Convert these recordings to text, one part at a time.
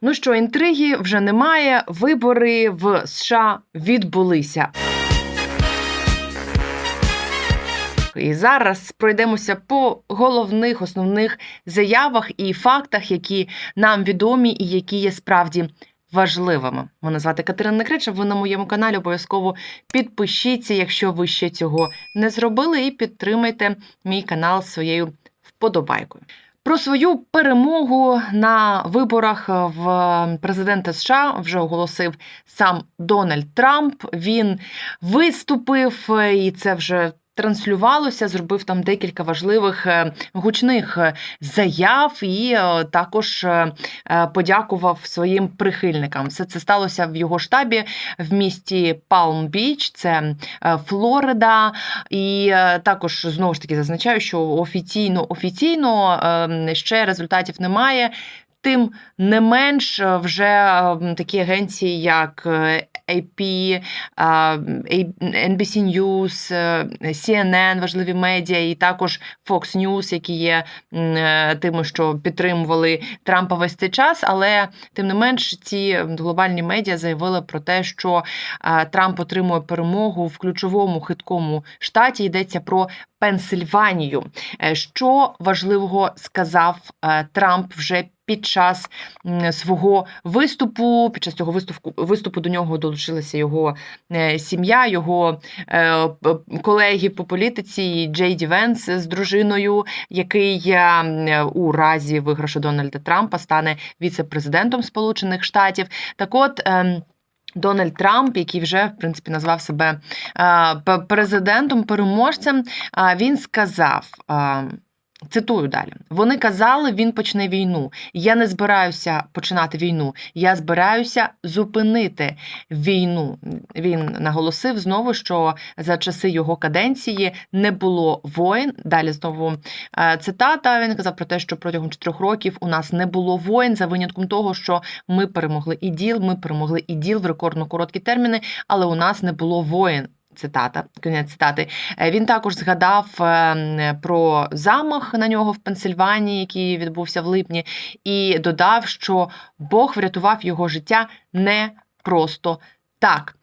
Ну що, інтриги вже немає. Вибори в США відбулися. І зараз пройдемося по головних основних заявах і фактах, які нам відомі і які є справді важливими. Мене звати Катерина Некрича. Ви на моєму каналі обов'язково підпишіться, якщо ви ще цього не зробили, і підтримайте мій канал своєю вподобайкою. Про свою перемогу на виборах в президента США вже оголосив сам Дональд Трамп. Він виступив, і це вже транслювалося, зробив там декілька важливих е, гучних е, заяв і е, також подякував своїм прихильникам. Все це сталося в його штабі в місті Палм-Біч, це Флорида. І також знову ж таки зазначаю, що офіційно офіційно е, ще результатів немає. Тим не менш, вже е, такі агенції, як AP, NBC News, CNN, важливі медіа, і також Fox News, які є е, тими, що підтримували Трампа весь цей час. Але тим не менш, ці глобальні медіа заявили про те, що Трамп отримує перемогу в ключовому хиткому штаті. Йдеться про Пенсильванію. Е, Що важливого сказав е, Трамп вже під час свого виступу. Під час цього виступу виступу до нього долучилася його е, сім'я, його е, колеги по політиці Джей Ді Венс з дружиною, який е, у разі виграшу Дональда Трампа стане віце-президентом Сполучених Штатів. Так от. ем, Дональд Трамп, який вже в принципі назвав себе президентом, переможцем, він сказав. Цитую далі. Вони казали, він почне війну. Я не збираюся починати війну. Я збираюся зупинити війну. Він наголосив знову, що за часи його каденції не було воїн. Далі знову е, цитата. Він казав про те, що протягом чотирьох років у нас не було воїн за винятком того, що ми перемогли іділ. Ми перемогли іділ в рекордно короткі терміни, але у нас не було воїн. Цитата, кінець цитати. Е, Він також згадав е, про замах на нього в Пенсильванії, який відбувся в липні, і додав, що Бог врятував його життя не просто так.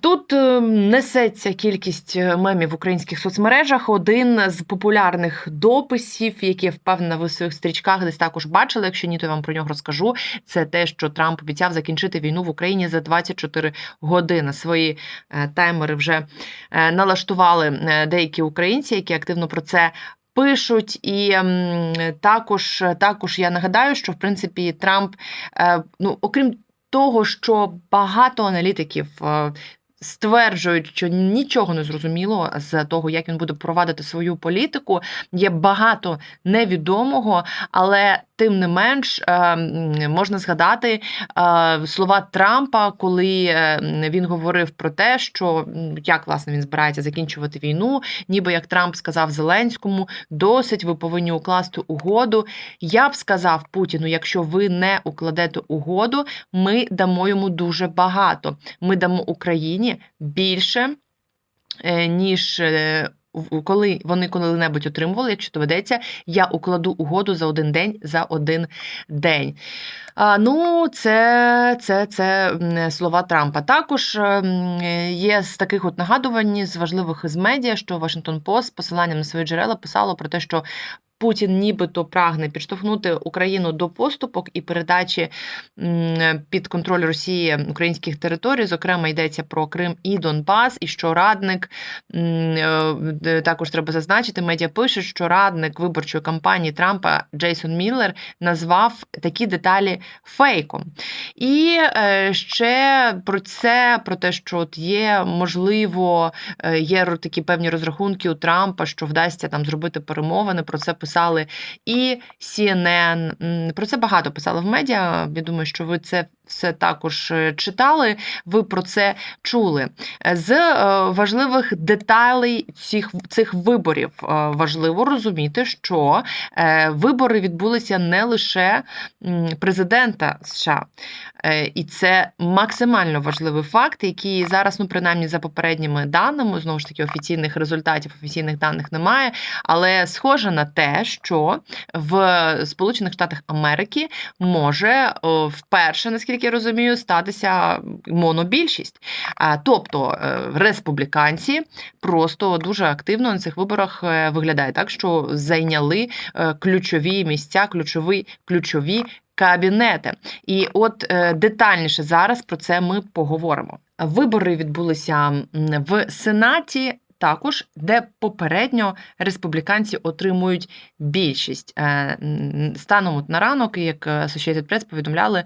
Тут е, несеться кількість е, мемів в українських соцмережах. Один з популярних дописів, які я впевнена, в своїх стрічках десь також бачили. Якщо ні, то я вам про нього розкажу. Це те, що Трамп обіцяв закінчити війну в Україні за 24 години. Свої е, таймери вже налаштували деякі українці, які активно про це. Пишуть, і також, також я нагадаю, що в принципі Трамп, ну окрім того, що багато аналітиків е, стверджують, що нічого не зрозуміло з того, як він буде провадити свою політику. Є багато невідомого, але тим не менш е, можна згадати е, слова Трампа, коли е, він говорив про те, що як власне він збирається закінчувати війну, ніби як Трамп сказав Зеленському, досить ви повинні укласти угоду. Я б сказав Путіну, якщо ви не укладете угоду, ми дамо йому дуже багато. Ми дамо Україні більше, ніж. Е, Коли вони коли-небудь отримували, якщо доведеться, я укладу угоду за один день за один день. А, ну, це, це, це слова Трампа. Також ем, є з таких от нагадувань з важливих з медіа, що Вашингтон Пост з посиланням на свої джерела писало про те, що Путін нібито прагне підштовхнути Україну до поступок і передачі під контроль Росії українських територій. Зокрема, йдеться про Крим і Донбас, і що радник е, також треба зазначити. Медіа пишуть, що радник виборчої кампанії Трампа Джейсон Міллер назвав такі деталі фейком. І е, ще про це, про те, що от є можливо, е, є такі певні розрахунки у Трампа, що вдасться там зробити перемовини. Про це писали і CNN, Про це багато писали в медіа. Я думаю, що ви це все також е, читали. Ви про це чули. Е, З е, важливих деталей цих, цих виборів важливо розуміти, що вибори відбулися не лише президента США. Е, І це максимально важливий факт, який зараз, ну принаймні за попередніми даними, знову ж таки, офіційних результатів, офіційних даних немає. Але схоже на те, що в Сполучених Штатах Америки може вперше, наскільки я розумію, статися монобільшість. Тобто е, республіканці просто дуже активно на цих виборах е, виглядає так, що зайняли ключові місця, ключові, ключові кабінети. І от е, детальніше зараз про це ми поговоримо. Вибори відбулися в Сенаті. Також, де попередньо республіканці отримують більшість Е, станом на ранок, як Associated Press повідомляли,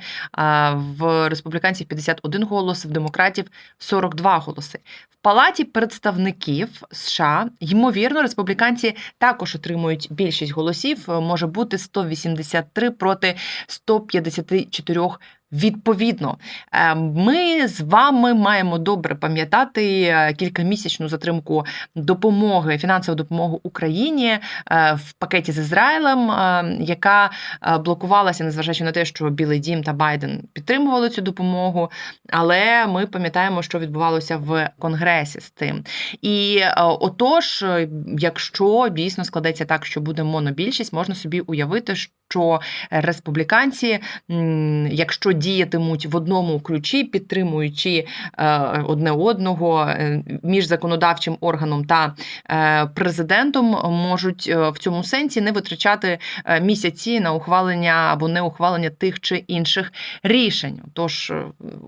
в республіканців 51 голос, в демократів 42 голоси. В палаті представників США ймовірно, республіканці також отримують більшість голосів. е, Може бути 183 проти 154 Відповідно, Е, ми з вами маємо добре пам'ятати е, кількамісячну затримку допомоги, фінансову допомогу Україні е, в пакеті з Ізраїлем, е, яка е, блокувалася, незважаючи на те, що Білий Дім та Байден підтримували цю допомогу. Але ми пам'ятаємо, що відбувалося в Конгресі з тим. І отож, якщо дійсно складеться так, що буде монобільшість, можна собі уявити, що республіканці, якщо діятимуть в одному ключі, підтримуючи е, одне одного е, між законодавчим органом та е, президентом, можуть в цьому сенсі не витрачати місяці на ухвалення або не ухвалення тих чи інших рішень. Тож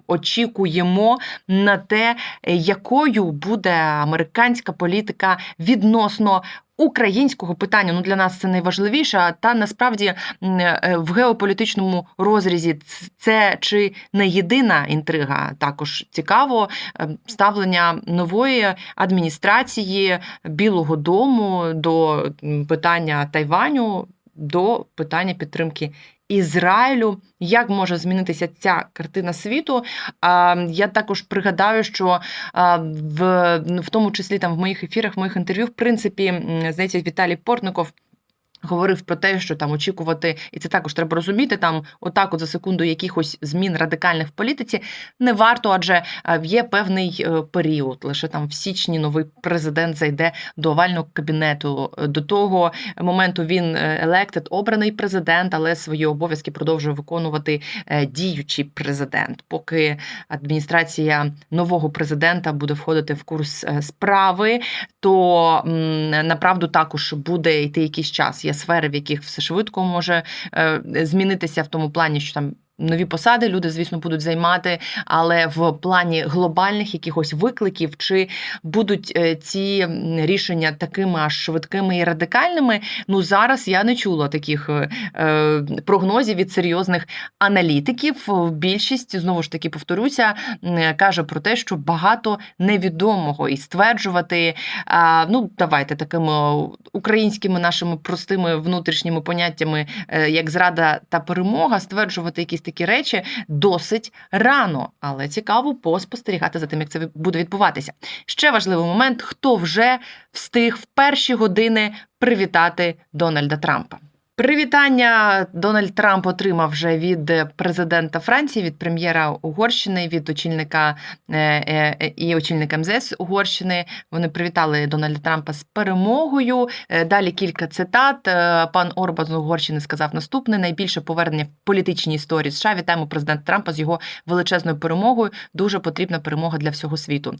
очікуємо на те, якою буде американська політика відносно. Українського питання ну для нас це найважливіше. Та насправді е, в геополітичному розрізі це чи не єдина інтрига. Також цікаво е, ставлення нової адміністрації Білого Дому до питання Тайваню, до питання підтримки Ізраїлю. Як може змінитися ця картина світу? Я також пригадаю, що в, ну, в тому числі там в моїх ефірах, в моїх інтерв'ю, в принципі, здається, Віталій Портников. Говорив про те, що там очікувати, і це також треба розуміти. Там отак, от за секунду, якихось змін радикальних в політиці не варто, адже е, є певний е, період. Лише там в січні новий президент зайде до овального кабінету. Е, До того моменту він електед, обраний президент, але свої обов'язки продовжує виконувати діючий президент, поки адміністрація нового президента буде входити в курс справи, то направду також буде йти якийсь час. Є сфери, в яких все швидко може е, змінитися в тому плані, що там. Нові посади люди, звісно, будуть займати, але в плані глобальних якихось викликів, чи будуть е, ці рішення такими аж швидкими і радикальними? Ну зараз я не чула таких е, е, прогнозів від серйозних аналітиків. Більшість знову ж таки повторюся, каже про те, що багато невідомого і стверджувати. Ну давайте такими українськими нашими простими внутрішніми поняттями, як зрада та перемога, стверджувати якісь такі речі досить рано, але цікаво поспостерігати за тим, як це буде відбуватися. Ще важливий момент: хто вже встиг в перші години привітати Дональда Трампа. Привітання Дональд Трамп отримав вже від президента Франції, від прем'єра Угорщини, від очільника е, е, е, і очільника МЗС Угорщини. Вони привітали Дональда Трампа з перемогою. Далі кілька цитат. Пан Орбан з Угорщини сказав наступне: найбільше повернення в політичній історії США. Вітаємо президента Трампа з його величезною перемогою. Дуже потрібна перемога для всього світу.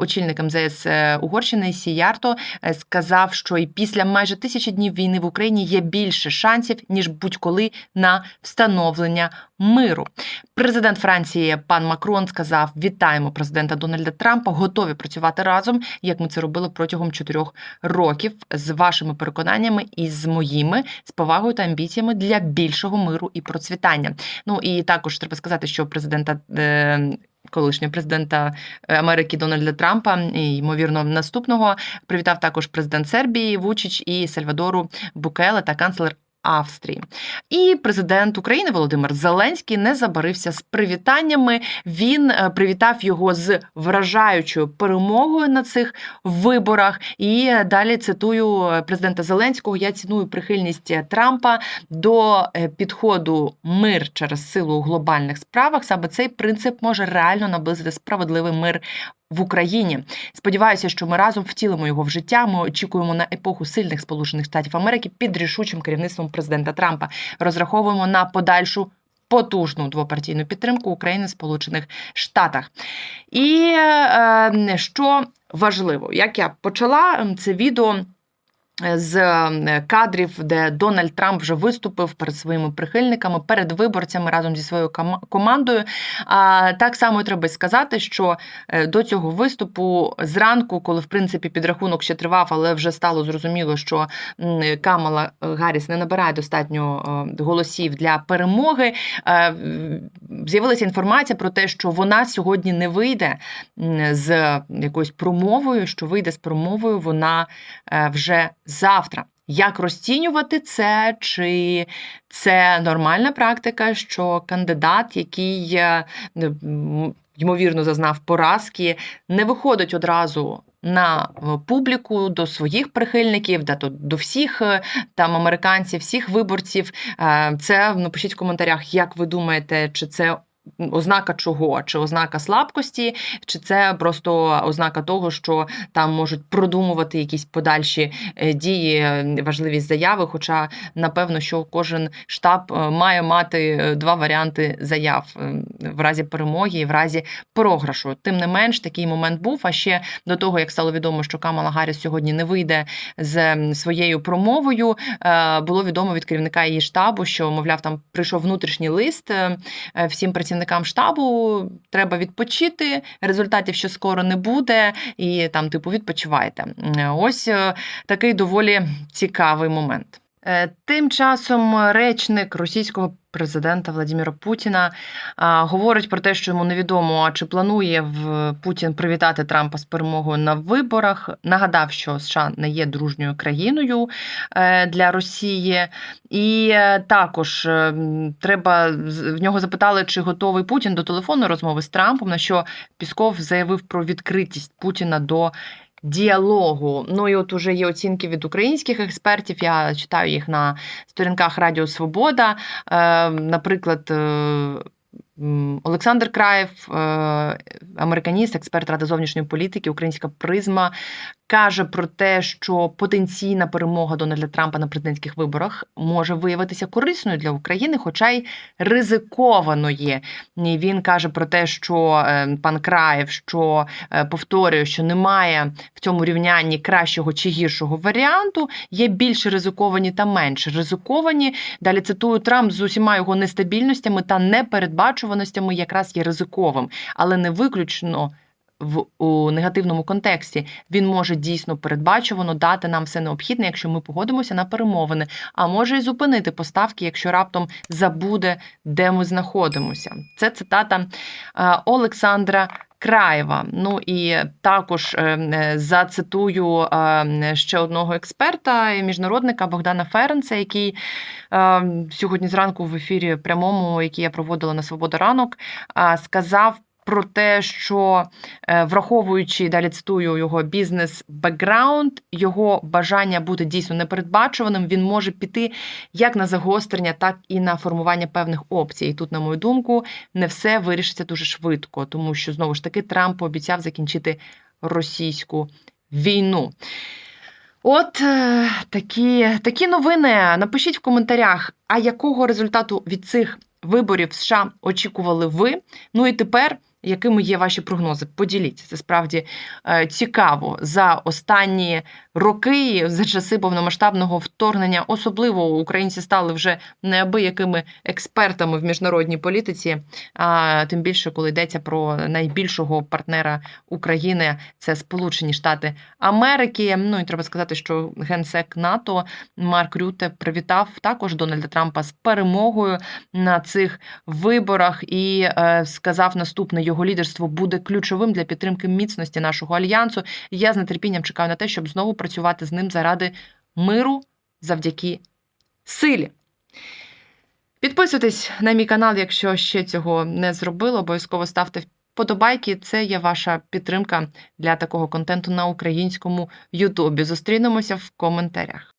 Очільник МЗС Угорщини Сіярто сказав, що і після майже тисячі днів війни в Україні є більше шансів ніж будь-коли на встановлення миру. Президент Франції пан Макрон сказав: Вітаємо президента Дональда Трампа, готові працювати разом, як ми це робили протягом чотирьох років, з вашими переконаннями і з моїми з повагою та амбіціями для більшого миру і процвітання. Ну і також треба сказати, що президента. Е- Колишнього президента Америки Дональда Трампа і ймовірно наступного привітав також президент Сербії Вучич і Сальвадору Букеле та канцлер Австрії. І президент України Володимир Зеленський не забарився з привітаннями. Він е, привітав його з вражаючою перемогою на цих виборах. І далі цитую е, президента Зеленського: я ціную прихильність Трампа до е, підходу мир через силу у глобальних справах. Саме цей принцип може реально наблизити справедливий мир в Україні. Сподіваюся, що ми разом втілимо його в життя. Ми очікуємо на епоху сильних Сполучених Штатів Америки під рішучим керівництвом президента Трампа. Розраховуємо на подальшу. Потужну двопартійну підтримку України в Сполучених Штатах. І е, що важливо, як я почала це відео з е, кадрів, де Дональд Трамп вже виступив перед своїми прихильниками, перед виборцями разом зі своєю командою. А так само треба сказати, що е, до цього виступу зранку, коли в принципі підрахунок ще тривав, але вже стало зрозуміло, що Камала Гарріс не набирає достатньо е, голосів для перемоги. З'явилася інформація про те, що вона сьогодні не вийде з якоюсь промовою, що вийде з промовою вона вже завтра. Як розцінювати це? Чи це нормальна практика, що кандидат, який е, ймовірно зазнав поразки, не виходить одразу на е, публіку до своїх прихильників, да, до всіх е, там американців, всіх виборців? Це напишіть в коментарях, як ви думаєте, чи це. Ознака чого? Чи ознака слабкості, чи це просто ознака того, що там можуть продумувати якісь подальші е, дії, е, важливі заяви. Хоча напевно, що кожен штаб е, має мати два варіанти заяв в разі перемоги і в разі програшу. Тим не менш, такий момент був. А ще до того, як стало відомо, що Камала Гарріс сьогодні не вийде з своєю промовою, було відомо від керівника її штабу, що мовляв, там прийшов внутрішній лист всім працівникам штабу. Треба відпочити. Результатів ще скоро не буде, і там, типу, відпочивайте. Ось е, такий доволі цікавий момент. Е, Тим часом речник російського президента Владимира Путіна говорить про те, що йому невідомо, чи планує в Путін привітати Трампа з перемогою на виборах. Нагадав, що США не є дружньою країною е, для Росії, і е, також треба в нього запитали, чи готовий Путін до телефонної розмови з Трампом. На що Пісков заявив про відкритість Путіна до діалогу. Ну і от уже є оцінки від українських експертів. Я читаю їх на сторінках Радіо Свобода. Е, наприклад, е, Олександр Краєв, е, американіст, експерт Ради зовнішньої політики, українська призма, каже про те, що потенційна перемога Дональда Трампа на президентських виборах може виявитися корисною для України, хоча й ризикованою. Він каже про те, що е, пан Краєв, що е, повторює, що немає в цьому рівнянні кращого чи гіршого варіанту. Є більш ризиковані та менш ризиковані. Далі цитую Трамп з усіма його нестабільностями та непередбачуваностями якраз є ризиковим, але не виключно. В у негативному контексті він може дійсно передбачувано дати нам все необхідне, якщо ми погодимося на перемовини, а може й зупинити поставки, якщо раптом забуде, де ми знаходимося. Це цитата е, Олександра Краєва. Ну і також е, е, зацитую ще одного експерта, і міжнародника Богдана Ференца, який сьогодні зранку в ефірі прямому, який я проводила на Свобода ранок, сказав. Про те, що е, враховуючи далі цитую його бізнес-бекграунд, його бажання бути дійсно непередбачуваним, він може піти як на загострення, так і на формування певних опцій. І тут, на мою думку, не все вирішиться дуже швидко, тому що знову ж таки Трамп пообіцяв закінчити російську війну. От е, такі, такі новини. Напишіть в коментарях, а якого результату від цих виборів США очікували ви? Ну і тепер. Якими є ваші прогнози? Поділіться. Це справді е, цікаво за останні роки, за часи повномасштабного вторгнення. Особливо українці стали вже неабиякими експертами в міжнародній політиці. А тим більше, коли йдеться про найбільшого партнера України, це Сполучені Штати Америки. Ну і треба сказати, що генсек НАТО Марк Рюте привітав також Дональда Трампа з перемогою на цих виборах і е, сказав наступне: його лідерство буде ключовим для підтримки міцності нашого альянсу. Я з нетерпінням чекаю на те, щоб знову працювати з ним заради миру завдяки силі. Підписуйтесь на мій канал, якщо ще цього не зробили. Обов'язково ставте вподобайки. Це є ваша підтримка для такого контенту на українському Ютубі. Зустрінемося в коментарях.